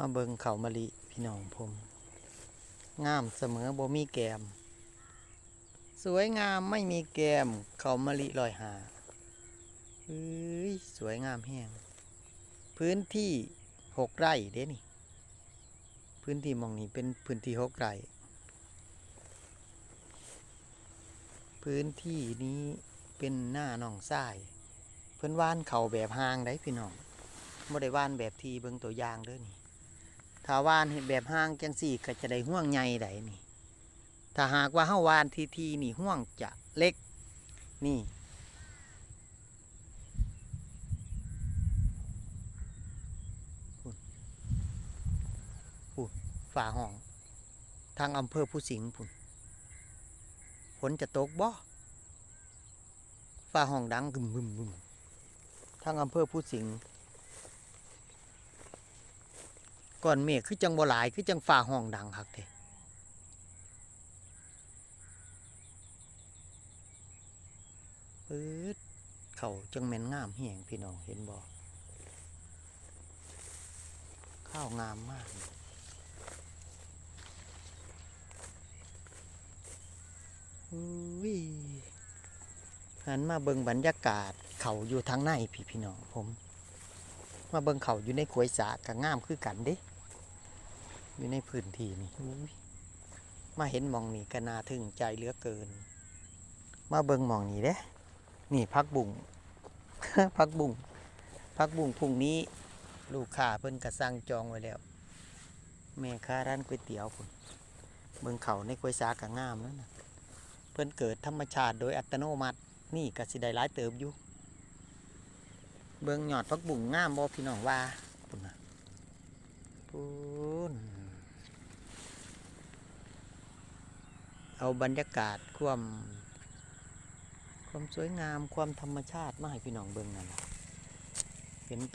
มาเบิงเขามะลิพี่น้องผม งามเสมอบ่มีแกม สวยงามไม่มีแกม เขามะลิลอยหาเฮ้ยสวยงามแห้งพื้นที่หกไร่เด้นี่ พื้นที่มองนี้เป็นพื้นที่หกไร่ พื้นที่นี้เป็นหน้าหนองทราย เพิ่อนว่านเขาแบบหางได้พี่น้องบ่ได้ว่านแบบทีเบิงตัวอย่างเด้อนี่ ถ้าวานแบบห้างจังสี่ก็จะได้ห่วงใหญ่ได้นี่ ถ้าหากว่าเฮาวานทีทีนี่ห่วงจะเล็กนี่พูนพูนฝ่าห้อง ทางอำเภอผู้สิงห์พุ่นฝนจะตกบ่ฝ่าห้องดังกึมบึมบึมทางอำเภอผู้สิงห์ ก่อนเมฆคือจังบ่หลายคือจังฝ่าห้องดังคักเด้ปื๊ดเขาจังแม่นงามแหงพี่น้องเห็นบ่ข้าวงามมากอุ้ยหันมาเบิงบรรยากาศเขาอยู่ทางในพี่พี่น้องผม มาเบิงเขาอยู่ในขวยสากับงามคือกันเด้อยู่ในพื้นที่นี่มาเห็นมองนี่ก็น่าทึ่งใจเหลือเกิน มาเบิงมองนี่เด้ นี่พักบุ่งพักบุ่งพักบุ่งพรุ่งนี้ ลูกค้าเพิ่นกระสั่งจองไว้แล้วแม่ค้าร้านก๋วยเตี๋ยวพุ่นเบิงเขาในขวยสากับงามแล้วนะเพิ่นเกิดธรรมชาติโดยอัตโนมัติ นี่กสิได้หลายเติบอยู่ เบิ่งหยอดพักบุ่งงามบ่พี่น้องว่าปุ่นนะปุ่นเอาบรรยากาศความความสวยงามความธรรมชาติมาให้พี่น้องเบิ่งนั่นเห็นตัว